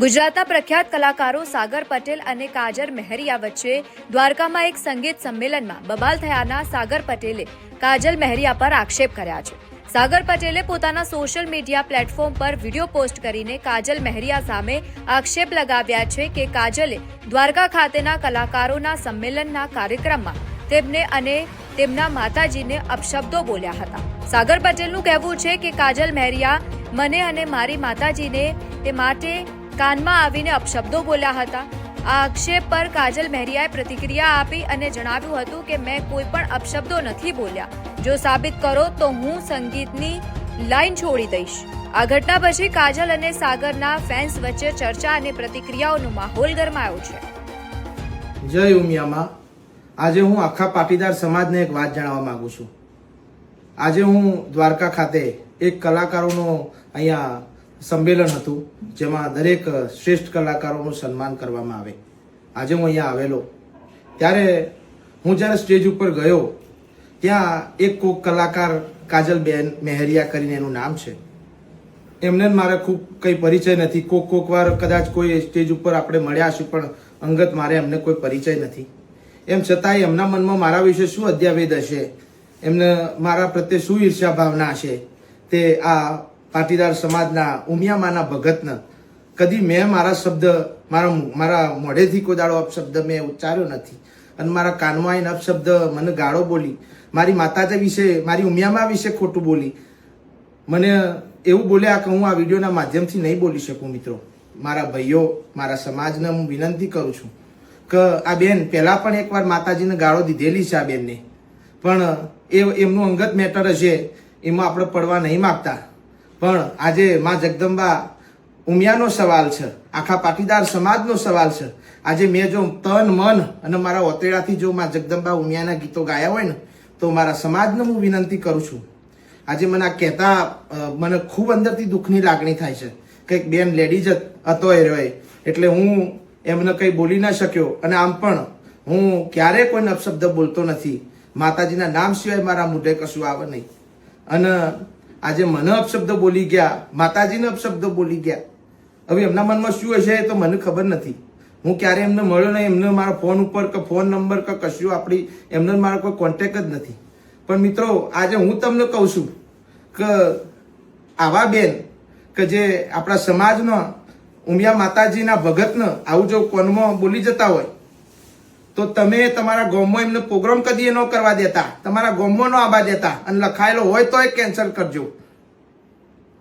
ગુજરાતના પ્રખ્યાત કલાકારો સાગર પટેલ અને કાજર મહેરિયા વચ્ચે દ્વારકામાં એક સંગીત સંમેલનમાં બબાલ થયાના સાગર પટેલે કાજલ મહેરિયા પર આક્ષેપ કર્યા છે. સાગર પટેલે પોતાના સોશિયલ મીડિયા પ્લેટફોર્મ પર વીડિયો પોસ્ટ કરીને કાજલ મહેરિયા સામે આક્ષેપ લગાવ્યા છે કે કાજલે દ્વારકા ખાતેના કલાકારોના સંમેલનના કાર્યક્રમમાં તેમને અને તેમના માતાજીને અપશબ્દો બોલ્યા હતા. સાગર પટેલનું કહેવું છે કે કાજલ મહેરિયા મને અને મારી માતાજીને તે માટે કાનમાં આવીને અપશબ્દો બોલ્યા હતા. આ આક્ષેપ પર કાજલ મહેરિયાએ પ્રતિક્રિયા આપી અને જણાવ્યું હતું કે, મેં કોઈ પણ અપશબ્દો નથી બોલ્યા. જો સાબિત કરો તો હું સંગીતની લાઈન છોડી દઈશ. આ ઘટના પછી કાજલ અને સાગરના ફેન્સ વચ્ચે ચર્ચા અને પ્રતિક્રિયાઓનો માહોલ ગરમાયો છે. જય ઉમિયામાં. આજે હું આખા પાટીદાર સમાજને એક વાત જણાવવા માંગુ છું. આજે હું દ્વારકા ખાતે એક કલાકારોનું અહીંયા સંમેલન હતું, જેમાં દરેક શ્રેષ્ઠ કલાકારોનું સન્માન કરવામાં આવે. આજે હું અહીંયા આવેલો. ત્યારે હું જ્યારે સ્ટેજ ઉપર ગયો, ત્યાં એક કોક કલાકાર કાજલબેન મેહરિયા કરીને એનું નામ છે. એમને મારે ખૂબ કંઈ પરિચય નથી. કોક કોક વાર કદાચ કોઈ સ્ટેજ ઉપર આપણે મળ્યા હશું, પણ અંગત મારે એમને કોઈ પરિચય નથી. એમ છતાંય એમના મનમાં મારા વિશે શું અધ્યાવેદ હશે? એમને મારા પ્રત્યે શું ઈર્ષ્યા ભાવના હશે? તે આ પાટીદાર સમાજના ઉમિયામાના ભગતને. કદી મેં મારા શબ્દ, મારા મારા મોઢેથી કોઈ દાડો અપશબ્દ મેં ઉચ્ચાર્યો નથી. અને મારા કાનમાં આવીને અપશબ્દ મને ગાળો બોલી, મારી માતાજી વિશે, મારી ઉમિયામા વિશે ખોટું બોલી. મને એવું બોલ્યા કે હું આ વિડીયોના માધ્યમથી નહીં બોલી શકું મિત્રો. મારા ભાઈઓ, મારા સમાજને હું વિનંતી કરું છું કે આ બેન પહેલાં પણ એકવાર માતાજીને ગાળો દીધેલી છે આ બેનને. પણ એ, એમનું અંગત મેટર હશે એમાં આપણે પડવા નહીં માગતા. પણ આજે માં જગદંબા ઉમિયાનો સવાલ છે. આખા પાટીદાર સમાજનો સવાલ છે. આજે મેં જો તન, મન અને મારા ઓતેડાથી જો માં જગદંબા ઉમિયાના ગીતો ગાયા હોય ને, તો મારા સમાજને હું વિનંતી કરું છું. આજે મને આ કહેતા મને ખૂબ અંદરથી દુઃખની લાગણી થાય છે. કંઈક બેન લેડીઝ જ હતો એ રહ્યો એટલે હું એમને કંઈ બોલી ના શક્યો. અને આમ પણ હું ક્યારેય કોઈ અપશબ્દ બોલતો નથી. માતાજીના નામ સિવાય મારા મોઢે કશું આવે નહીં. અને આજે મને અપશબ્દ બોલી ગયા, માતાજીને અપશબ્દ બોલી ગયા. હવે એમના મનમાં શું હશે એ તો મને ખબર નથી. હું ક્યારે એમને મળ્યો નહીં, એમને મારા ફોન ઉપર કે ફોન નંબર કે કશું આપણી, એમને મારો કોઈ કોન્ટેક જ નથી. પણ મિત્રો, આજે હું તમને કહું છું કે આવા બેન કે જે આપણા સમાજનો ઉમિયા માતાજીના ભગતને આવું જો કોનમાં બોલી જતા હોય તો તમે તમારા ગામમાં એમને પ્રોગ્રામ કદી એ ન કરવા દેતા. તમારા ગામમાં ન આવવા દેતા. અને લખાયેલો હોય તો એ કેન્સલ કરજો.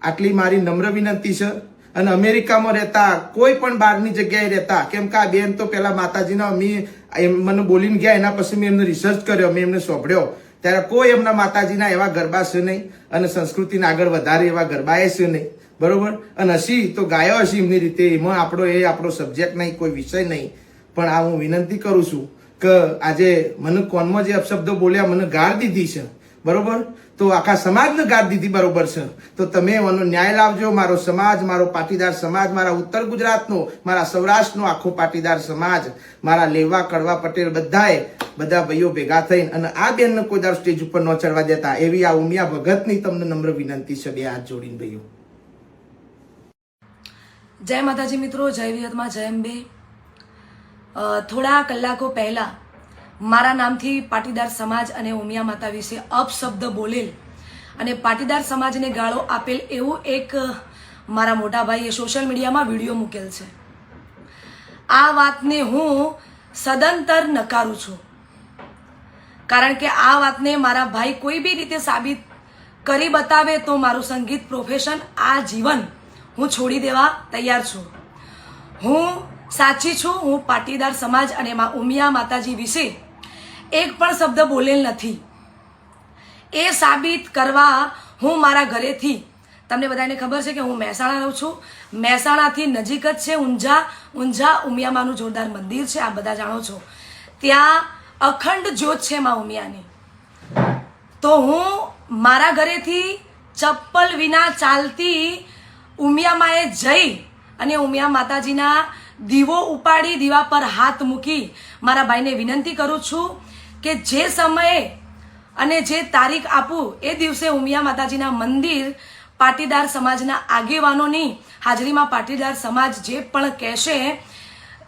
આટલી મારી નમ્ર વિનંતી છે. અને અમેરિકામાં રહેતા કોઈ પણ બહારની જગ્યાએ રહેતા, કેમ કે આ બેન તો પેલા માતાજીના મેં મને બોલીને ગયા, એના પછી મેં એમને રિસર્ચ કર્યો, મેં એમને સોંભળ્યો. ત્યારે કોઈ એમના માતાજીના એવા ગરબા છે નહીં. અને સંસ્કૃતિને આગળ વધારે એવા ગરબાએ છે નહીં. બરોબર? અને હસી તો ગાયો હસી એમની રીતે. એમાં આપણો એ આપણો સબ્જેક્ટ નહીં, કોઈ વિષય નહીં. પણ આ હું વિનંતી કરું છું કે આજે મને કોનમાં જે અપશબ્દો બોલ્યા, મને ગાળ દીધી છે. બરોબર? તો આખા સમાજને ગાળ દીધી બરોબર છે. તો તમે એનો ન્યાય લાવજો. મારો સમાજ, મારો પાટીદાર સમાજ, મારા ઉત્તર ગુજરાતનો, મારા સૌરાષ્ટ્રનો આખો પાટીદાર સમાજ, મારા લેવા, કડવા, પટેલ બધાએ, બધા ભાઈઓ ભેગા થઈને અને આ બેનને કોઈ દાર સ્ટેજ ઉપર ન ચડવા દેતા. એવી આ ઉમિયા ભગતની તમને નમ્ર વિનંતી છે બે હાથ જોડીને ભાઈઓ. જય માતાજી મિત્રો, જય વિહતમાં જય અંબે. થોડા કલાકો પહેલાં મારા નામથી પાટીદાર સમાજ અને ઉમિયા માતા વિશે અપશબ્દ બોલેલ અને પાટીદાર સમાજને ગાળો આપેલ એવું એક મારા મોટા ભાઈએ સોશિયલ મીડિયામાં વીડિયો મૂકેલ છે. આ વાતને હું સદંતર નકારું છું. કારણ કે આ વાતને મારા ભાઈ કોઈ બી રીતે સાબિત કરી બતાવે તો મારું સંગીત પ્રોફેશન આ જીવન હું છોડી દેવા તૈયાર છું. હું સાચી છું, હું પાટીદાર સમાજ અને મા ઉમિયા માતાજી વિશે એક પણ શબ્દ બોલેલ નથી. એ સાબિત કરવા હું મારા ઘરેથી, તમને બધાને ખબર છે કે હું મહેસાણા રહું છું, મહેસાણાથી નજીક જ છે ઊંઝા ઊંઝા ઉમિયામાનું જોરદાર મંદિર છે આ બધા જાણો છો. ત્યાં અખંડ જ્યોત છે મા ઉમિયાની. તો હું મારા ઘરેથી ચપ્પલ વિના ચાલતી ઉમિયામાએ જઈ અને ઉમિયા માતાજીના દીવો ઉપાડી, દીવા પર હાથ મૂકી મારા ભાઈને વિનંતી કરું છું કે જે સમયે અને જે તારીખ આપું, એ દિવસે ઉમિયા માતાજીના મંદિર પાટીદાર સમાજના આગેવાનોની હાજરીમાં પાટીદાર સમાજ જે પણ કહેશે,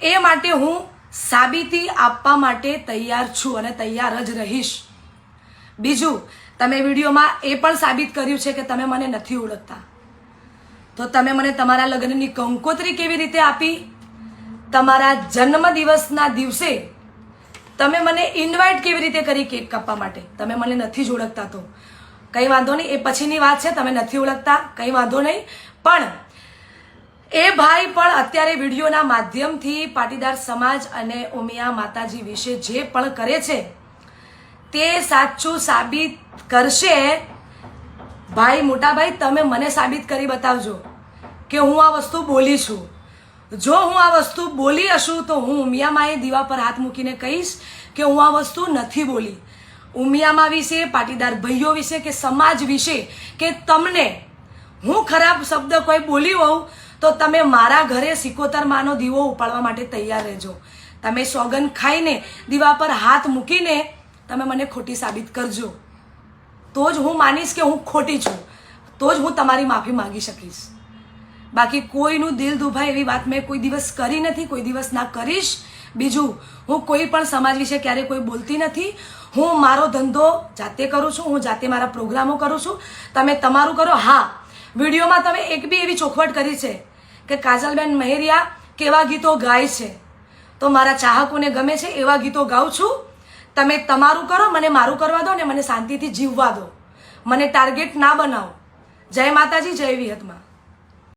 એ માટે હું સાબિતી આપવા માટે તૈયાર છું અને તૈયાર જ રહીશ. બીજું, તમે વિડીયોમાં એ પણ સાબિત કર્યું છે કે તમે મને નથી ઓળખતા. તો તમે મને તમારા લગ્નની કંકોત્રી કેવી રીતે આપી? તમારા જન્મદિવસના દિવસે તમે મને ઇન્વાઇટ કેવી રીતે કરી કેક કાપવા માટે? તમે મને નથી જ ઓળખતા તો. કંઈ વાંધો નહીં, એ પછીની વાત છે, તમે નથી ઓળખતા, કંઈ વાંધો નહીં. પણ એ ભાઈ પણ અત્યારે વિડીયોના માધ્યમથી પાટીદાર સમાજ અને ઉમિયા માતાજી વિશે જે પણ કરે છે, તે સાચું સાબિત કરશે. ભાઈ મોટા ભાઈ તમે મને સાબિત કરી બતાવજો કે હું આ વસ્તુ બોલી છું. જો હું આ વસ્તુ બોલી હશું તો હું ઉમિયામાએ દીવા પર હાથ મૂકીને કહીશ કે હું આ વસ્તુ નથી બોલી. ઉમિયામા વિશે, પાટીદાર ભાઈઓ વિશે કે સમાજ વિશે કે તમને હું ખરાબ શબ્દ કોઈ બોલી હોઉં તો તમે મારા ઘરે સિકોતર માનો દીવો ઉપાડવા માટે તૈયાર રહેજો. તમે સોગન ખાઈને દીવા પર હાથ મૂકીને તમે મને ખોટી સાબિત કરજો. તો જ હું માનીશ કે હું ખોટી છું. તો જ હું તમારી માફી માંગી શકીશ. બાકી કોઈનું દિલ દુભાય એવી વાત મેં કોઈ દિવસ કરી નથી, કોઈ દિવસ ના કરીશ. બીજું, હું કોઈ પણ સમાજ વિશે ક્યારેય કોઈ બોલતી નથી. હું મારો ધંધો જાતે કરું છું, હું જાતે મારા પ્રોગ્રામો કરું છું. તમે તમારું કરો. હા, વિડીયોમાં તમે એક બી એવી ચોખવટ કરી છે કે કાજલબેન મહેરિયા કેવા ગીતો ગાય છે. તો મારા ચાહકોને ગમે છે એવા ગીતો ગાઉં છું. તમે તમારું કરો, મને મારું કરવા દો ને મને શાંતિથી જીવવા દો. મને ટાર્ગેટ ના બનાવો. જય માતાજી, જય વિહતમાં.